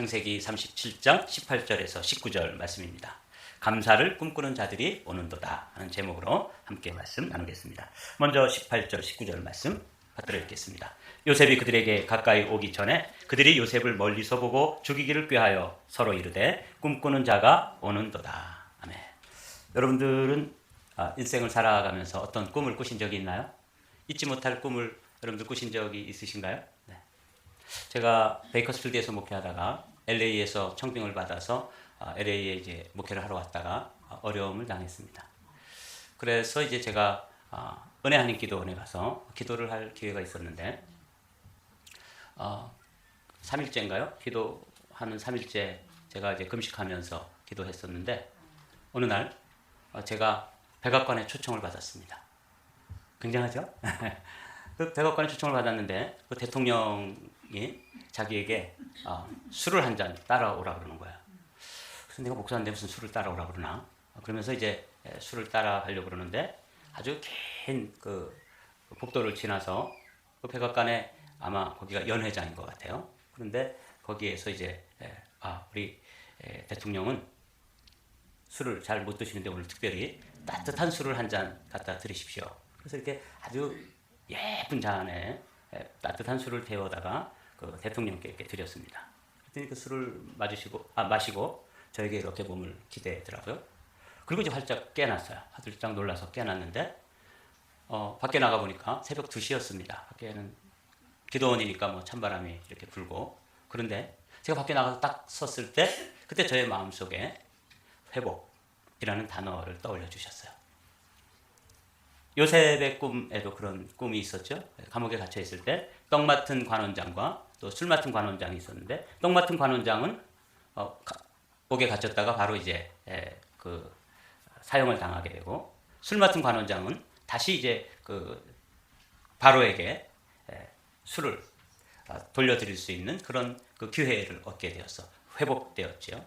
창세기 37장 18절에서 19절 말씀입니다. 감사를 꿈꾸는 자들이 오는도다 하는 제목으로 함께 말씀 나누겠습니다. 먼저 18절 19절 말씀 받들어 읽겠습니다. 요셉이 그들에게 가까이 오기 전에 그들이 요셉을 멀리서 보고 죽이기를 꾀하여 서로 이르되 꿈꾸는 자가 오는도다. 아멘. 여러분들은 아, 인생을 살아가면서 어떤 꿈을 꾸신 적이 있나요? 잊지 못할 꿈을 여러분들 꾸신 적이 있으신가요? 네. 제가 베이커스필드에서 목회하다가 LA에서 청빙을 받아서 아, LA에 이제 목회를 하러 왔다가 아, 어려움을 당했습니다. 그래서 이제 제가 아, 은혜 하는 기도원에 가서 기도를 할 기회가 있었는데 어, 3일째인가요? 기도하는 3일째 제가 이제 금식하면서 기도했었는데 어느 날 어, 제가 백악관에 초청을 받았습니다. 굉장하죠? 그 백악관에 초청을 받았는데 그 대통령 이 자기에게 어, 술을 한 잔 따라오라 그러는 거야. 그래서 내가 목사인데 무슨 술을 따라오라 그러나? 어, 그러면서 이제 에, 술을 따라가려고 그러는데 아주 긴 그 복도를 지나서 그 백악관에 아마 거기가 연회장인 것 같아요. 그런데 거기에서 이제 에, 아 우리 에, 대통령은 술을 잘 못 드시는데 오늘 특별히 따뜻한 술을 한 잔 갖다 드리십시오. 그래서 이렇게 아주 예쁜 잔에 에, 따뜻한 술을 데워다가 그 대통령께 이렇게 드렸습니다. 그랬더니 그 술을 마시고 아 마시고 저에게 이렇게 몸을 기대더라고요. 그리고 이제 활짝 깨났어요. 화들짝 놀라서 깨났는데 어, 밖에 나가 보니까 새벽 2시였습니다. 밖에는 기도원이니까 뭐 찬바람이 이렇게 불고 그런데 제가 밖에 나가서 딱 섰을 때 그때 저의 마음속에 회복이라는 단어를 떠올려 주셨어요. 요셉의 꿈에도 그런 꿈이 있었죠. 감옥에 갇혀 있을 때 떡 맡은 관원장과 또 술 맡은 관원장이 있었는데 떡 맡은 관원장은 어, 가, 옥에 갇혔다가 바로 이제 에, 그 사형을 당하게 되고 술 맡은 관원장은 다시 이제 그 바로에게 에, 술을 아, 돌려드릴 수 있는 그런 그 기회를 얻게 되었어 회복되었죠.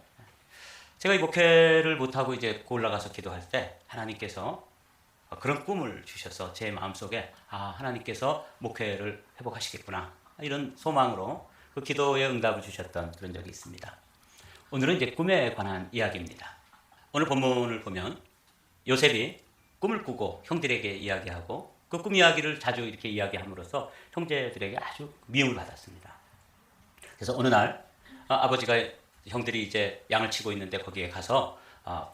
제가 이 목회를 못하고 이제 올라가서 기도할 때 하나님께서 그런 꿈을 주셔서 제 마음속에 아 하나님께서 목회를 회복하시겠구나 이런 소망으로 그 기도의 응답을 주셨던 그런 적이 있습니다. 오늘은 이제 꿈에 관한 이야기입니다. 오늘 본문을 보면 요셉이 꿈을 꾸고 형들에게 이야기하고 그 꿈 이야기를 자주 이렇게 이야기함으로써 형제들에게 아주 미움을 받았습니다. 그래서 어느 날 아, 아버지가 형들이 이제 양을 치고 있는데 거기에 가서 아,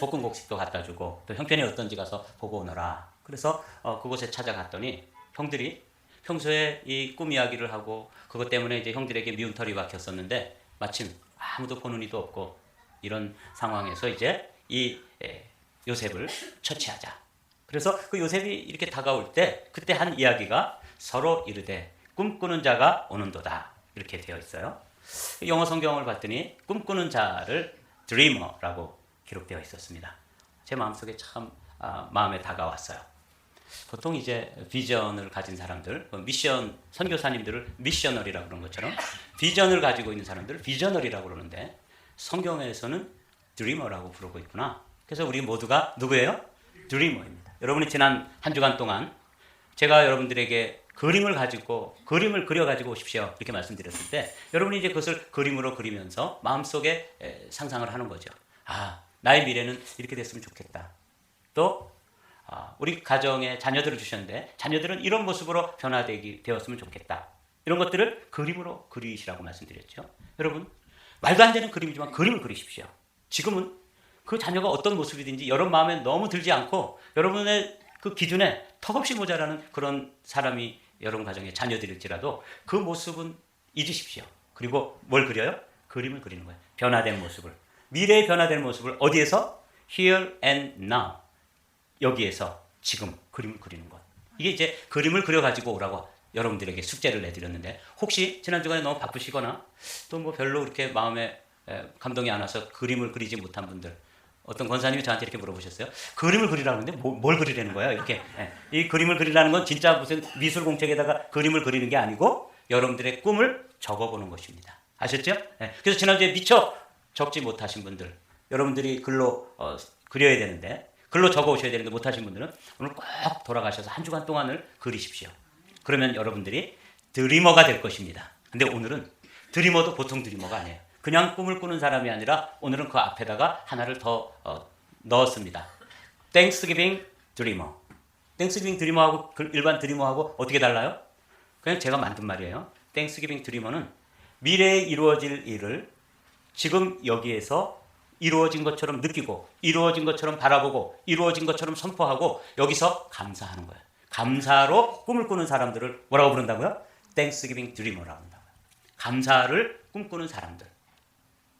볶음국수도 갖다 주고 또 형편이 어떤지 가서 보고 오너라. 그래서 어, 그곳에 찾아갔더니 형들이 평소에 이 꿈 이야기를 하고 그것 때문에 이제 형들에게 미움털이 박혔었는데 마침 아무도 보는 이도 없고 이런 상황에서 이제 이 에, 요셉을 처치하자. 그래서 그 요셉이 이렇게 다가올 때 그때 한 이야기가 서로 이르되 꿈꾸는 자가 오는도다 이렇게 되어 있어요. 영어 성경을 봤더니 꿈꾸는 자를 dreamer라고 기록되어 있었습니다. 제 마음속에 참 아, 마음에 다가왔어요. 보통 이제 비전을 가진 사람들, 그 미션 선교사님들을 미셔널이라고 그러는 것처럼 비전을 가지고 있는 사람들을 비저널이라고 그러는데 성경에서는 드리머라고 부르고 있구나. 그래서 우리 모두가 누구예요? 드리머입니다. 여러분이 지난 한 주간 동안 제가 여러분들에게 그림을 가지고 그림을 그려 가지고 오십시오 이렇게 말씀드렸을 때 여러분이 이제 그것을 그림으로 그리면서 마음속에 에, 상상을 하는 거죠. 아 나의 미래는 이렇게 됐으면 좋겠다. 또 아, 우리 가정에 자녀들을 주셨는데 자녀들은 이런 모습으로 변화되기 되었으면 좋겠다. 이런 것들을 그림으로 그리시라고 말씀드렸죠. 여러분 말도 안 되는 그림이지만 그림을 그리십시오. 지금은 그 자녀가 어떤 모습이든지 여러분 마음에 너무 들지 않고 여러분의 그 기준에 턱없이 모자라는 그런 사람이 여러분 가정의 자녀들일지라도 그 모습은 잊으십시오. 그리고 뭘 그려요? 그림을 그리는 거예요. 변화된 모습을. 미래의 변화된 모습을 어디에서? Here and now. 여기에서 지금 그림을 그리는 것. 이게 이제 그림을 그려가지고 오라고 여러분들에게 숙제를 내드렸는데 혹시 지난 주간에 너무 바쁘시거나 또 뭐 별로 이렇게 마음에 감동이 안 와서 그림을 그리지 못한 분들 어떤 권사님이 저한테 이렇게 물어보셨어요. 그림을 그리라는데 뭐, 뭘 그리라는 거야? 이렇게 이 그림을 그리라는 건 진짜 무슨 미술 공책에다가 그림을 그리는 게 아니고 여러분들의 꿈을 적어보는 것입니다. 아셨죠? 그래서 지난주에 미처 적지 못하신 분들 여러분들이 글로 어, 그려야 되는데 글로 적어 오셔야 되는데 못하신 분들은 오늘 꼭 돌아가셔서 한 주간 동안을 그리십시오. 그러면 여러분들이 드리머가 될 것입니다. 근데 오늘은 드리머도 보통 드리머가 아니에요. 그냥 꿈을 꾸는 사람이 아니라 오늘은 그 앞에다가 하나를 더 어, 넣었습니다. Dreamer. Thanksgiving Dreamer하고 그 일반 드리머하고 어떻게 달라요? 그냥 제가 만든 말이에요. Thanksgiving Dreamer는 미래에 이루어질 일을 지금 여기에서 이루어진 것처럼 느끼고 이루어진 것처럼 바라보고 이루어진 것처럼 선포하고 여기서 감사하는 거예요. 감사로 꿈을 꾸는 사람들을 뭐라고 부른다고요? Thanksgiving Dreamer라고 한다고요. 감사를 꿈꾸는 사람들.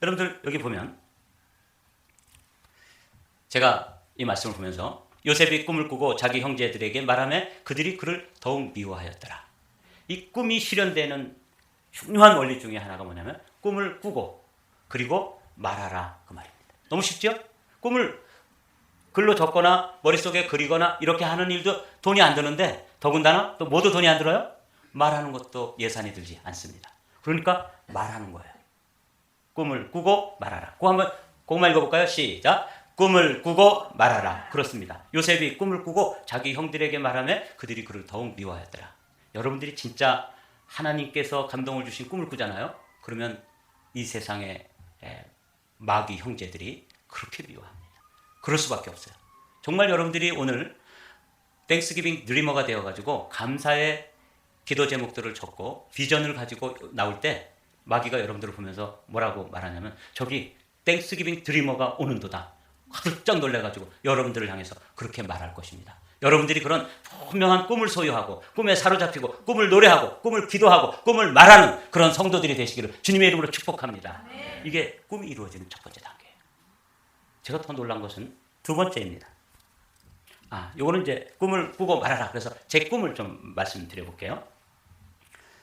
여러분들 여기 보면 제가 이 말씀을 보면서 요셉이 꿈을 꾸고 자기 형제들에게 말하며 그들이 그를 더욱 미워하였더라. 이 꿈이 실현되는 중요한 원리 중에 하나가 뭐냐면 꿈을 꾸고 그리고 말하라 그 말입니다. 너무 쉽죠? 꿈을 글로 적거나 머릿속에 그리거나 이렇게 하는 일도 돈이 안 드는데 더군다나 또 모두 돈이 안 들어요? 말하는 것도 예산이 들지 않습니다. 그러니까 말하는 거예요. 꿈을 꾸고 말하라. 그거 한번 그것만 읽어볼까요? 시작. 꿈을 꾸고 말하라. 그렇습니다. 요셉이 꿈을 꾸고 자기 형들에게 말하며 그들이 그를 더욱 미워하였더라. 여러분들이 진짜 하나님께서 감동을 주신 꿈을 꾸잖아요. 그러면 이 세상에 에, 마귀 형제들이 그렇게 미워합니다. 그럴 수밖에 없어요. 정말 여러분들이 오늘 땡스기빙 드리머가 되어가지고 감사의 기도 제목들을 적고 비전을 가지고 나올 때 마귀가 여러분들을 보면서 뭐라고 말하냐면 저기 땡스기빙 드리머가 오는도다. 깜짝 놀래가지고 여러분들을 향해서 그렇게 말할 것입니다. 여러분들이 그런 분명한 꿈을 소유하고 꿈에 사로잡히고 꿈을 노래하고 꿈을 기도하고 꿈을 말하는 그런 성도들이 되시기를 주님의 이름으로 축복합니다. 이게 꿈이 이루어지는 첫 번째 단계예요. 제가 더 놀란 것은 두 번째입니다. 아, 요거는 이제 꿈을 꾸고 말하라. 그래서 제 꿈을 좀 말씀드려 볼게요.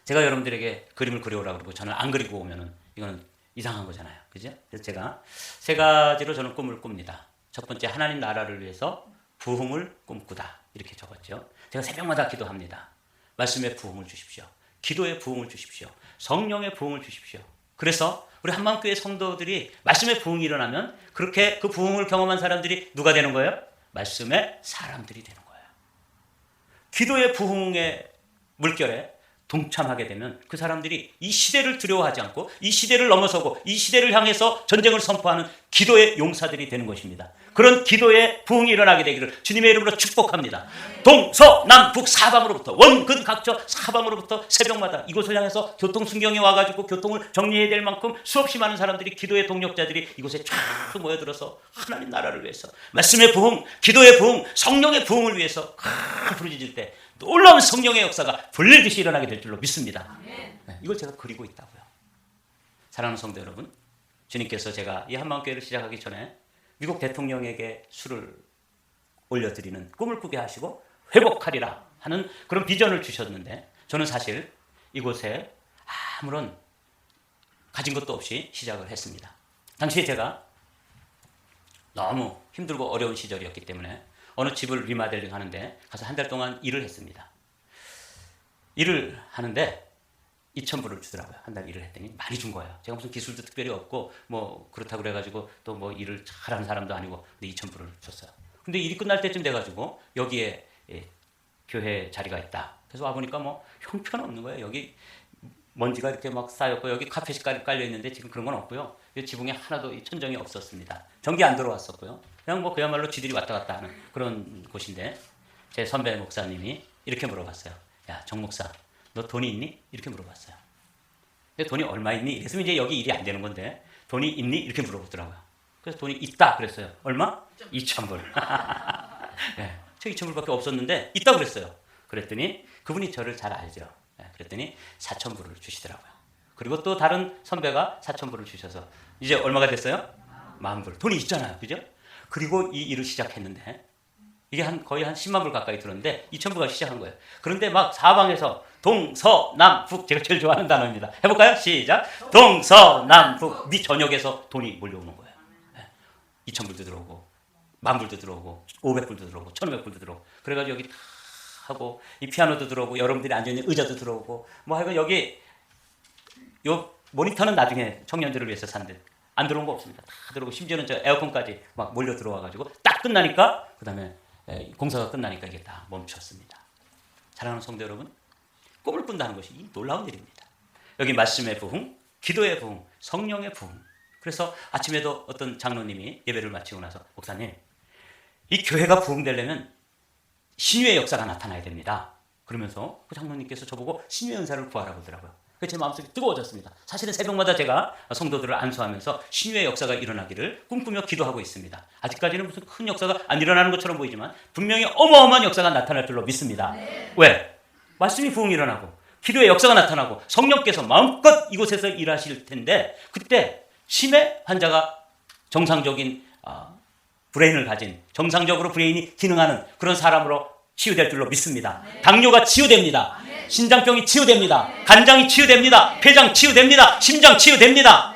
제가 여러분들에게 그림을 그려오라고 그러고 저는 안 그리고 오면은 이거는 이상한 거잖아요. 그죠? 그래서 제가 세 가지로 저는 꿈을 꿉니다. 첫 번째 하나님 나라를 위해서 부흥을 꿈꾸다. 이렇게 적었죠. 제가 새벽마다 기도합니다. 말씀의 부흥을 주십시오. 기도의 부흥을 주십시오. 성령의 부흥을 주십시오. 그래서 우리 한방교회 성도들이 말씀의 부흥이 일어나면 그렇게 그 부흥을 경험한 사람들이 누가 되는 거예요? 말씀의 사람들이 되는 거예요. 기도의 부흥의 물결에 동참하게 되면 그 사람들이 이 시대를 두려워하지 않고 이 시대를 넘어서고 이 시대를 향해서 전쟁을 선포하는 기도의 용사들이 되는 것입니다. 그런 기도의 부흥이 일어나게 되기를 주님의 이름으로 축복합니다. 동서남북 사방으로부터 원근 각처 사방으로부터 새벽마다 이곳을 향해서 교통 순경이 와가지고 교통을 정리해야 될 만큼 수없이 많은 사람들이 기도의 동력자들이 이곳에 쫙 모여들어서 하나님 나라를 위해서 말씀의 부흥, 기도의 부흥, 성령의 부흥을 위해서 부르짖을 때 놀라운 성령의 역사가 불릴듯이 일어나게 될 줄로 믿습니다. 네, 이걸 제가 그리고 있다고요. 사랑하는 성도 여러분, 주님께서 제가 이 한마음교회를 시작하기 전에 미국 대통령에게 술을 올려드리는 꿈을 꾸게 하시고 회복하리라 하는 그런 비전을 주셨는데 저는 사실 이곳에 아무런 가진 것도 없이 시작을 했습니다. 당시에 제가 너무 힘들고 어려운 시절이었기 때문에 어느 집을 리마델링 하는데 가서 한 달 동안 일을 했습니다. 일을 하는데 2,000불을 주더라고요. 한 달 일을 했더니 많이 준 거예요. 제가 무슨 기술도 특별히 없고 뭐 그렇다고 그래가지고 또 뭐 일을 잘하는 사람도 아니고 근데 2,000불을 줬어요. 근데 일이 끝날 때쯤 돼가지고 여기에 예, 교회 자리가 있다. 그래서 와 보니까 뭐 형편없는 거예요. 여기 먼지가 이렇게 막 쌓였고 여기 카펫이 깔려 있는데 지금 그런 건 없고요. 이 지붕에 하나도 이 천정이 없었습니다. 전기 안 들어왔었고요. 그냥 뭐 그야말로 지들이 왔다 갔다 하는 그런 곳인데 제 선배 목사님이 이렇게 물어봤어요. 야, 정 목사, 너 돈이 있니? 이렇게 물어봤어요. 근데 돈이 얼마 있니? 이랬으면 이제 여기 일이 안 되는 건데 돈이 있니? 이렇게 물어보더라고요. 그래서 돈이 있다 그랬어요. 얼마? 2,000불. 네, 저 2,000불밖에 없었는데 있다 그랬어요. 그랬더니 그분이 저를 잘 알죠. 네, 그랬더니 4,000불을 주시더라고요. 그리고 또 다른 선배가 4,000불을 주셔서 이제 얼마가 됐어요? 만 불. 돈이 있잖아요. 그죠? 그리고 이 일을 시작했는데 이게 한 거의 한 10만 불 가까이 들었는데 2,000불가 시작한 거예요. 그런데 막 사방에서 동서남북 제가 제일 좋아하는 단어입니다. 해볼까요? 시작. 동서남북 네 전역에서 돈이 몰려오는 거예요. 네. 2,000불도 들어오고 만 불도 들어오고 500불도 들어오고 1,500불도 들어오고 그래가지고 여기 다 하고 이 피아노도 들어오고 여러분들이 앉아 있는 의자도 들어오고 뭐 하여간 여기 요 모니터는 나중에 청년들을 위해서 산데 안 들어온 거 없습니다. 다 들어오고 심지어는 저 에어컨까지 막 몰려 들어와 가지고 딱 끝나니까 그 다음에 에, 공사가 끝나니까 이게 다 멈췄습니다. 사랑하는 성도 여러분, 꿈을 꾼다는 것이 이 놀라운 일입니다. 여기 말씀의 부흥, 기도의 부흥, 성령의 부흥. 그래서 아침에도 어떤 장로님이 예배를 마치고 나서 목사님, 이 교회가 부흥되려면 신유의 역사가 나타나야 됩니다. 그러면서 그 장로님께서 저보고 신유의 은사를 구하라고 하더라고요. 그제 마음속이 뜨거워졌습니다. 사실은 새벽마다 제가 성도들을 안수하면서 신유의 역사가 일어나기를 꿈꾸며 기도하고 있습니다. 아직까지는 무슨 큰 역사가 안 일어나는 것처럼 보이지만 분명히 어마어마한 역사가 나타날 줄로 믿습니다. 왜? 말씀이 부흥이 일어나고 기도의 역사가 나타나고 성령께서 마음껏 이곳에서 일하실 텐데 그때 심해 환자가 정상적인 아, 브레인을 가진 정상적으로 브레인이 기능하는 그런 사람으로 치유될 줄로 믿습니다. 당뇨가 치유됩니다. 신장병이 치유됩니다. 간장이 치유됩니다. 폐장 치유됩니다. 심장 치유됩니다.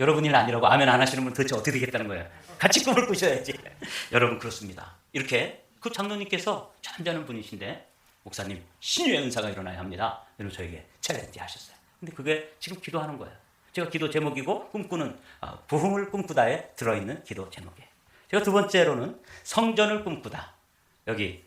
여러분 일 아니라고 아멘 안 하시는 분 도대체 어떻게 되겠다는 거예요? 같이 꿈을 꾸셔야지. 여러분 그렇습니다. 이렇게 그 장로님께서 잠자는 분이신데 목사님 신유의 은사가 일어나야 합니다. 여러분 저에게 챌린지 하셨어요. 근데 그게 지금 기도하는 거예요. 제가 기도 제목이고 꿈꾸는 아, 부흥을 꿈꾸다에 들어있는 기도 제목이에요. 제가 두 번째로는 성전을 꿈꾸다. 여기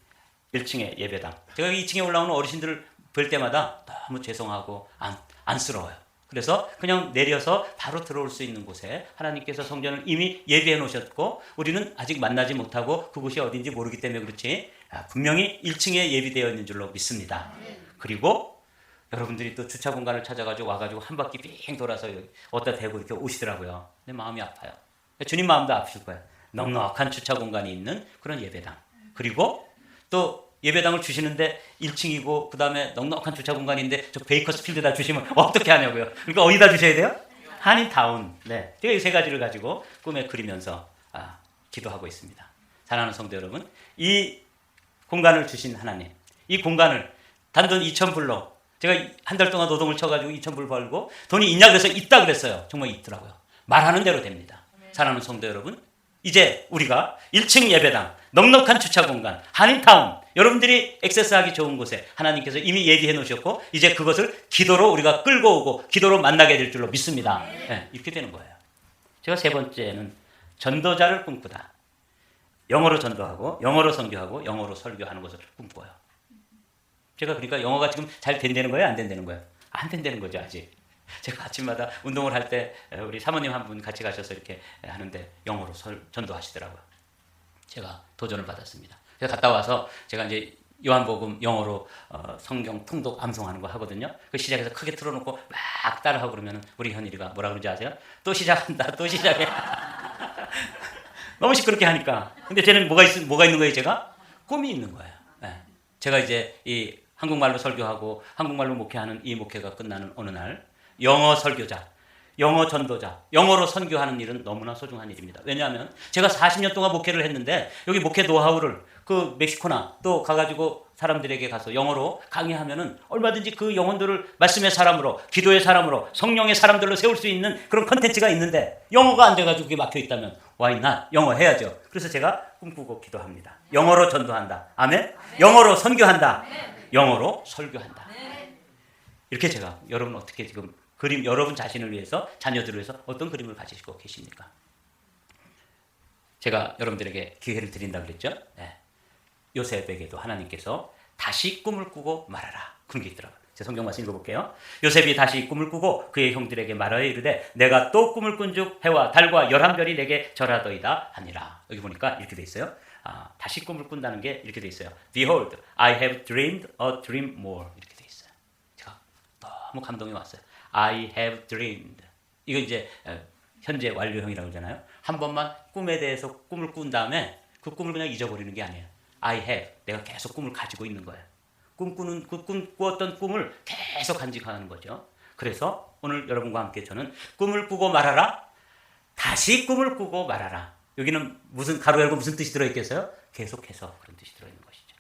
1층의 예배당. 제가 2층에 올라오는 어르신들을 볼 때마다 너무 죄송하고 안, 안쓰러워요. 그래서 그냥 내려서 바로 들어올 수 있는 곳에 하나님께서 성전을 이미 예비해 놓으셨고 우리는 아직 만나지 못하고 그곳이 어딘지 모르기 때문에 그렇지 아, 분명히 1층에 예비되어 있는 줄로 믿습니다. 그리고 여러분들이 또 주차 공간을 찾아가지고 와가지고 한 바퀴 빙 돌아서 어디다 대고 이렇게 오시더라고요. 내 마음이 아파요. 주님 마음도 아프실 거예요. 넉넉한 주차 공간이 있는 그런 예배당. 그리고 또 예배당을 주시는데 1층이고 그 다음에 넉넉한 주차 공간인데 저 베이커스필드다 주시면 어떻게 하냐고요. 그러니까 어디다 주셔야 돼요? 한인타운. 네, 제가 이 세 가지를 가지고 꿈에 그리면서 아, 기도하고 있습니다. 사랑하는 성도 여러분, 이 공간을 주신 하나님, 이 공간을 단돈 2,000불로 제가 한 달 동안 노동을 쳐가지고 2,000불 벌고 돈이 있냐 그래서 있다 그랬어요. 정말 있더라고요. 말하는 대로 됩니다. 사랑하는 성도 여러분, 이제 우리가 1층 예배당, 넉넉한 주차 공간, 한인타운, 여러분들이 액세스하기 좋은 곳에 하나님께서 이미 예비해 놓으셨고 이제 그것을 기도로 우리가 끌고 오고 기도로 만나게 될 줄로 믿습니다. 네, 이렇게 되는 거예요. 제가 세 번째는 전도자를 꿈꾸다. 영어로 전도하고 영어로 선교하고 영어로 설교하는 것을 꿈꿔요. 제가 그러니까 영어가 지금 잘 된다는 거예요, 안 된다는 거예요? 안 된다는 거죠 아직. 제가 아침마다 운동을 할 때 우리 사모님 한 분 같이 가셔서 이렇게 하는데 영어로 설, 전도하시더라고요. 제가 도전을 받았습니다. 제가 갔다 와서 제가 이제 요한복음 영어로 어, 성경 통독 암송하는 거 하거든요. 그 시작해서 크게 틀어놓고 막 따라하고 그러면 우리 현일이가 뭐라 그러는지 아세요? 또 시작한다, 또 시작해. 너무 시끄럽게 하니까. 근데 쟤는 뭐가 있, 뭐가 있는 거예요, 제가? 꿈이 있는 거예요. 네. 제가 이제 이 한국말로 설교하고 한국말로 목회하는 이 목회가 끝나는 어느 날 영어 설교자, 영어 전도자, 영어로 선교하는 일은 너무나 소중한 일입니다. 왜냐하면 제가 40년 동안 목회를 했는데 여기 목회 노하우를 그 멕시코나 또 가가지고 사람들에게 가서 영어로 강의하면은 얼마든지 그 영혼들을 말씀의 사람으로, 기도의 사람으로, 성령의 사람들로 세울 수 있는 그런 컨텐츠가 있는데 영어가 안 돼가지고 그게 막혀 있다면 why not? 영어 해야죠. 그래서 제가 꿈꾸고 기도합니다. 영어로 전도한다. 아멘? 영어로 선교한다. 영어로 설교한다. 이렇게 제가 여러분 어떻게 지금 그림 여러분 자신을 위해서 자녀들을 위해서 어떤 그림을 가지고 계십니까? 제가 여러분들에게 기회를 드린다 그랬죠. 네. 요셉에게도 하나님께서 다시 꿈을 꾸고 말하라 그런 게 있더라고요. 제 성경 말씀 읽어볼게요. 요셉이 다시 꿈을 꾸고 그의 형들에게 말하여 이르되 내가 또 꿈을 꾼즉 해와 달과 열한 별이 내게 절하더이다 하니라. 여기 보니까 이렇게 돼 있어요. 아, 다시 꿈을 꾼다는 게 이렇게 돼 있어요. Behold, I have dreamed a dream more 이렇게 돼 있어요. 제가 너무 감동이 왔어요. I have dreamed. 이거 이제 현재 완료형이라고 그러잖아요. 한 번만 꿈에 대해서 꿈을 꾼 다음에 그 꿈을 그냥 잊어버리는 게 아니에요. I have. 내가 계속 꿈을 가지고 있는 거예요. 꿈꾸는 그 꿈 꾸었던 꿈을 계속 간직하는 거죠. 그래서 오늘 여러분과 함께 저는 꿈을 꾸고 말하라. 다시 꿈을 꾸고 말하라. 여기는 무슨 가로 열고 무슨 뜻이 들어 있겠어요? 계속해서 그런 뜻이 들어 있는 것이죠.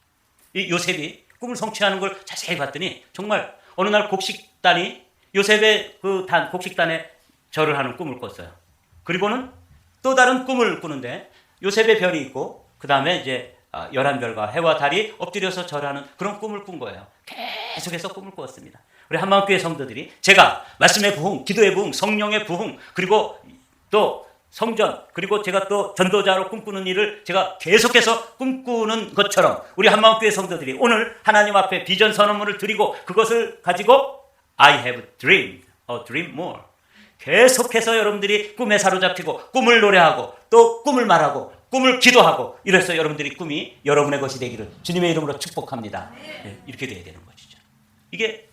이 요셉이 꿈을 성취하는 걸 자세히 봤더니 정말 어느 날 곡식단이 요셉의 그 단 곡식단에 절을 하는 꿈을 꿨어요. 그리고는 또 다른 꿈을 꾸는데 요셉의 별이 있고 그 다음에 이제 열한 별과 해와 달이 엎드려서 절하는 그런 꿈을 꾼 거예요. 계속해서 꿈을 꾸었습니다. 우리 한마음교회 성도들이 제가 말씀의 부흥, 기도의 부흥, 성령의 부흥 그리고 또 성전 그리고 제가 또 전도자로 꿈꾸는 일을 제가 계속해서 꿈꾸는 것처럼 우리 한마음교회 성도들이 오늘 하나님 앞에 비전 선언문을 드리고 그것을 가지고 I have dreamed a dream more. 계속해서 여러분들이 꿈에 사로잡히고 꿈을 노래하고 또 꿈을 말하고 꿈을 기도하고 이래서 여러분들이 꿈이 여러분의 것이 되기를 주님의 이름으로 축복합니다. 네, 이렇게 돼야 되는 것이죠. 이게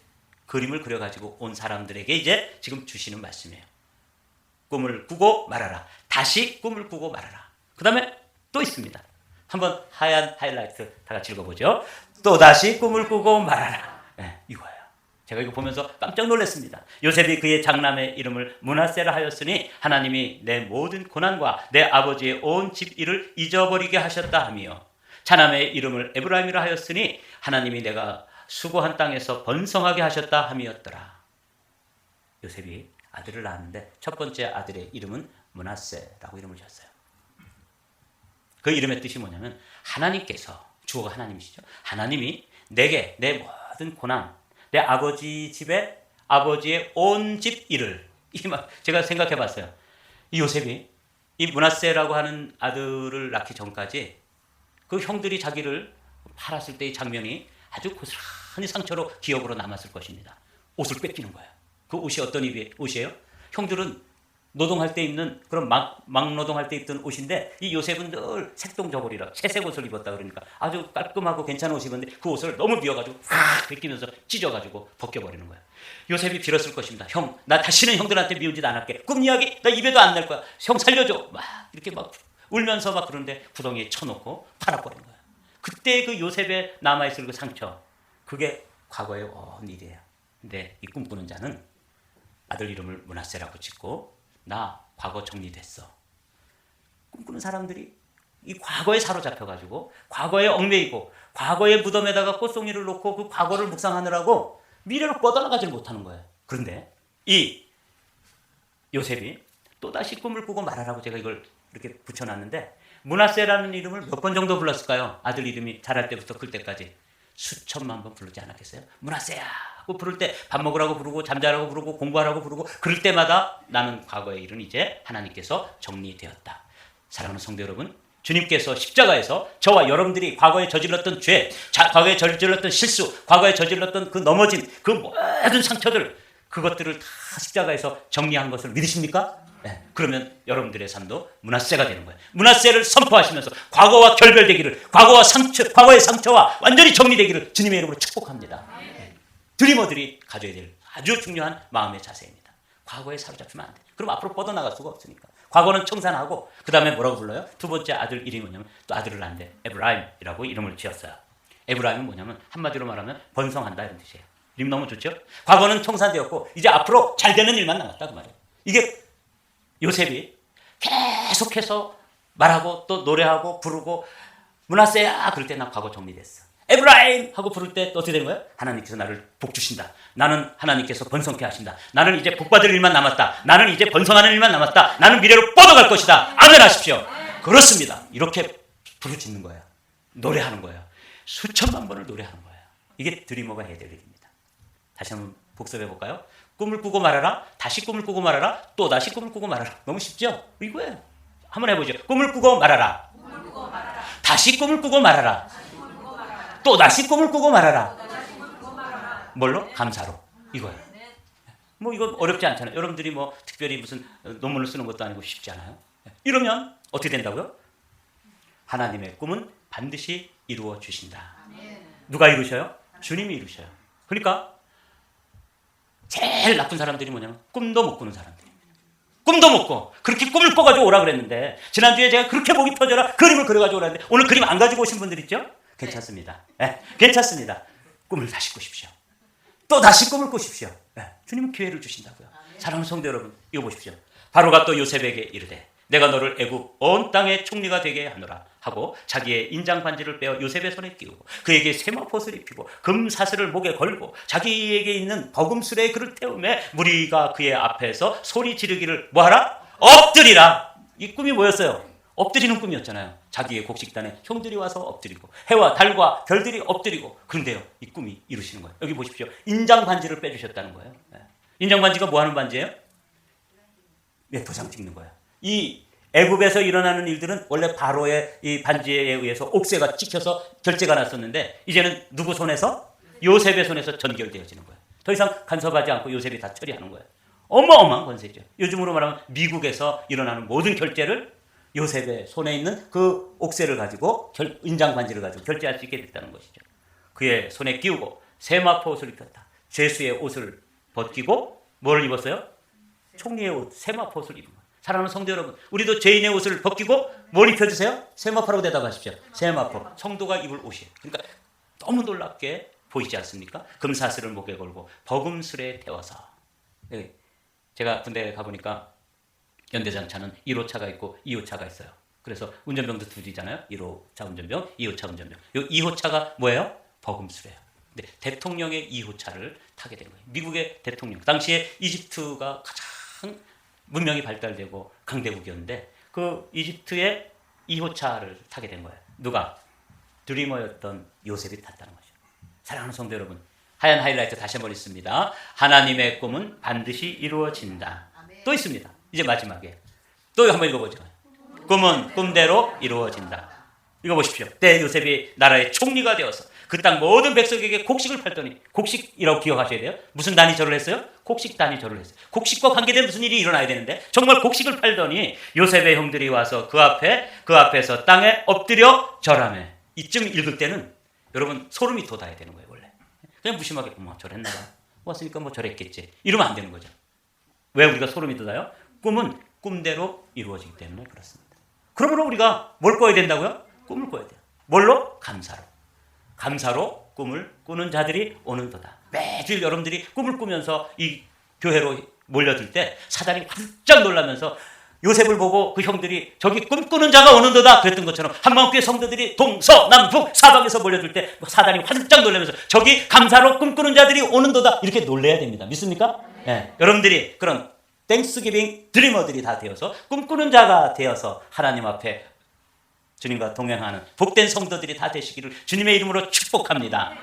그림을 그려가지고 온 사람들에게 이제 지금 주시는 말씀이에요. 꿈을 꾸고 말하라. 다시 꿈을 꾸고 말하라. 그 다음에 또 있습니다. 한번 하얀 하이라이트 다 같이 읽어보죠. 또 다시 꿈을 꾸고 말하라. 네, 이거예요. 제가 이거 보면서 깜짝 놀랐습니다. 요셉이 그의 장남의 이름을 문하세라 하였으니 하나님이 내 모든 고난과 내 아버지의 온 집 일을 잊어버리게 하셨다 하며 차남의 이름을 에브라임이라 하였으니 하나님이 내가 수고한 땅에서 번성하게 하셨다 함이었더라. 요셉이 아들을 낳았는데 첫 번째 아들의 이름은 문하세라고 이름을 지었어요. 그 이름의 뜻이 뭐냐면 하나님께서 주어가 하나님이시죠. 하나님이 내게 내 모든 고난, 내 아버지 집에 아버지의 온 집 일을 제가 생각해 봤어요. 이 요셉이 이 문하세라고 하는 아들을 낳기 전까지 그 형들이 자기를 팔았을 때의 장면이 아주 고스란히 상처로 기억으로 남았을 것입니다. 옷을 뺏기는 거예요. 그 옷이 어떤 옷이에요? 형들은 노동할 때 입는 그런 막, 막 노동할 때 입던 옷인데 이 요셉은 늘 색동 저고리라 채색 옷을 입었다 그러니까 아주 깔끔하고 괜찮은 옷을 입었는데 그 옷을 너무 미워가지고 확 벗기면서 찢어가지고 벗겨버리는 거야. 요셉이 빌었을 것입니다. 형, 나 다시는 형들한테 미운 짓 안 할게. 꿈 이야기 나 입에도 안낼 거야. 형 살려줘. 막 이렇게 막 울면서 막 그런데 구덩이에 쳐놓고 팔아버린 거야. 그때 그 요셉에 남아있을 그 상처 그게 과거의 온 일이에요. 근데 이 꿈꾸는 자는 아들 이름을 문하세라고 짓고 나 과거 정리됐어. 꿈꾸는 사람들이 이 과거에 사로잡혀 가지고 과거에 얽매이고 과거의 무덤에다가 꽃송이를 놓고 그 과거를 묵상하느라고 미래로 뻗어나가지 못하는 거예요. 그런데 이 요셉이 또다시 꿈을 꾸고 말하라고 제가 이걸 이렇게 붙여놨는데 문하세라는 이름을 몇 번 정도 불렀을까요? 아들 이름이 자랄 때부터 클 때까지 수천만 번 부르지 않았겠어요? 문하세야 하고 부를 때 밥 먹으라고 부르고 잠자라고 부르고 공부하라고 부르고 그럴 때마다 나는 과거의 일은 이제 하나님께서 정리되었다. 사랑하는 성도 여러분, 주님께서 십자가에서 저와 여러분들이 과거에 저질렀던 죄, 자, 과거에 저질렀던 실수, 과거에 저질렀던 그 넘어진 그 모든 상처들 그것들을 다 십자가에서 정리한 것을 믿으십니까? 네. 그러면 여러분들의 삶도 문화세가 되는 거예요. 문화세를 선포하시면서 과거와 결별되기를, 과거와 상처, 과거의 상처와 완전히 정리되기를 주님의 이름으로 축복합니다. 네. 드리머들이 가져야 될 아주 중요한 마음의 자세입니다. 과거에 사로잡히면 안 돼. 그럼 앞으로 뻗어나갈 수가 없으니까. 과거는 청산하고 그 다음에 뭐라고 불러요? 두 번째 아들 이름이 뭐냐면 또 아들을 낳는데 에브라임이라고 이름을 지었어요. 에브라임은 뭐냐면 한마디로 말하면 번성한다 이런 뜻이에요. 이름 너무 좋죠? 과거는 청산되었고 이제 앞으로 잘 되는 일만 남았다 그 말이에요. 이게 요셉이 계속해서 말하고 또 노래하고 부르고 문하세야 그럴 때 나 과거 정리됐어. 에브라임 하고 부를 때 또 어떻게 되는 거예요? 하나님께서 나를 복 주신다. 나는 하나님께서 번성케 하신다. 나는 이제 복 받을 일만 남았다. 나는 이제 번성하는 일만 남았다. 나는 미래로 뻗어갈 것이다. 아멘 하십시오. 그렇습니다. 이렇게 부르짖는 거예요. 노래하는 거예요. 수천만 번을 노래하는 거예요. 이게 드리머가 해야 될 일입니다. 다시 한번 복습해 볼까요? 꿈을 꾸고 말하라. 다시 꿈을 꾸고 말하라. 또 다시 꿈을 꾸고 말하라. 너무 쉽죠? 이거예요. 한번 해보죠. 꿈을 꾸고 말하라. 다시 꿈을 꾸고 말하라. 또 다시 꿈을 꾸고 말하라. 뭘로? 감사로. 이거예요. 뭐 이거 어렵지 않잖아요. 여러분들이 뭐 특별히 무슨 논문을 쓰는 것도 아니고 쉽지 않아요. 이러면 어떻게 된다고요? 하나님의 꿈은 반드시 이루어 주신다. 누가 이루셔요? 주님이 이루셔요. 그러니까 제일 나쁜 사람들이 뭐냐면 꿈도 못 꾸는 사람들입니다. 꿈도 못 꿔. 그렇게 꿈을 꿔가지고 오라 그랬는데 지난주에 제가 그렇게 목이 터져라 그림을 그려가지고 오라는데 오늘 그림 안 가지고 오신 분들 있죠? 괜찮습니다. 네, 괜찮습니다. 꿈을 다시 꾸십시오. 또 다시 꿈을 꾸십시오. 네, 주님은 기회를 주신다고요. 사랑하는 성도 여러분, 이거 보십시오. 바로가 또 요셉에게 이르되 내가 너를 애굽 온 땅의 총리가 되게 하노라 하고 자기의 인장 반지를 빼어 요셉의 손에 끼우고 그에게 세마포를 입히고 금 사슬을 목에 걸고 자기에게 있는 버금술에 그를 태우매 무리가 그의 앞에서 소리 지르기를 뭐하라? 엎드리라. 이 꿈이 뭐였어요? 엎드리는 꿈이었잖아요. 자기의 곡식단에 형들이 와서 엎드리고 해와 달과 별들이 엎드리고 그런데요 이 꿈이 이루시는 거예요. 여기 보십시오. 인장 반지를 빼주셨다는 거예요. 네. 인장 반지가 뭐 하는 반지예요? 네, 도장 찍는 거예요. 이 애굽에서 일어나는 일들은 원래 바로의 이 반지에 의해서 옥새가 찍혀서 결제가 났었는데 이제는 누구 손에서 요셉의 손에서 전결되어지는 거예요. 더 이상 간섭하지 않고 요셉이 다 처리하는 거예요. 어마어마한 권세죠. 요즘으로 말하면 미국에서 일어나는 모든 결제를 요셉의 손에 있는 그 옥새를 가지고 결, 인장 반지를 가지고 결제할 수 있게 됐다는 것이죠. 그의 손에 끼우고 세마포 옷을 입혔다. 죄수의 옷을 벗기고 뭐를 입었어요? 총리의 옷, 세마포 옷을 입은 거예요. 사랑하는 성도 여러분, 우리도 죄인의 옷을 벗기고 뭘 입혀주세요? 세마포라고 대답하십시오. 세마포, 성도가 입을 옷이에요. 그러니까 너무 놀랍게 보이지 않습니까? 금사슬을 목에 걸고 버금술에 태워서 예, 제가 군대 가보니까 연대장차는 1호차가 있고 2호차가 있어요. 그래서 운전병도 둘이잖아요. 1호차 운전병, 2호차 운전병. 요 2호차가 뭐예요? 버금술이에요. 근데 대통령의 2호차를 타게 된 거예요. 미국의 대통령. 당시에 이집트가 가장 문명이 발달되고 강대국이었는데 그 이집트의 2호차를 타게 된 거예요. 누가? 드리머였던 요셉이 탔다는 거죠. 사랑하는 성도 여러분, 하얀 하이라이트 다시 한번 있습니다. 하나님의 꿈은 반드시 이루어진다. 또 있습니다. 이제 마지막에 또 한번 읽어보죠. 꿈은 꿈대로 이루어진다. 이거 보십시오. 때 요셉이 나라의 총리가 되어서 그 땅 모든 백성에게 곡식을 팔더니 곡식이라고 기억하셔야 돼요. 무슨 단위 절을 했어요? 곡식 단위 절을 했어요. 곡식과 관계된 무슨 일이 일어나야 되는데 정말 곡식을 팔더니 요셉의 형들이 와서 그 앞에 그 앞에서 땅에 엎드려 절하며 이쯤 읽을 때는 여러분 소름이 돋아야 되는 거예요 원래. 그냥 무심하게 어머 절했나 봐. 왔으니까 뭐 절했겠지. 이러면 안 되는 거죠. 왜 우리가 소름이 돋아요? 꿈은 꿈대로 이루어지기 때문에 그렇습니다. 그러므로 우리가 뭘 꿔야 된다고요? 꿈을 꿔야 돼요. 뭘로? 감사로. 감사로 꿈을 꾸는 자들이 오는도다. 매주 여러분들이 꿈을 꾸면서 이 교회로 몰려들 때 사단이 깜짝 놀라면서 요셉을 보고 그 형들이 저기 꿈꾸는 자가 오는도다 그랬던 것처럼 한마음교회 성도들이 동서 남북 사방에서 몰려들 때 사단이 환짝 놀라면서 저기 감사로 꿈꾸는 자들이 오는도다 이렇게 놀래야 됩니다. 믿습니까? 예, 여러분들이 그런 땡스기빙 드리머들이 다 되어서 꿈꾸는 자가 되어서 하나님 앞에 주님과 동행하는 복된 성도들이 다 되시기를 주님의 이름으로 축복합니다.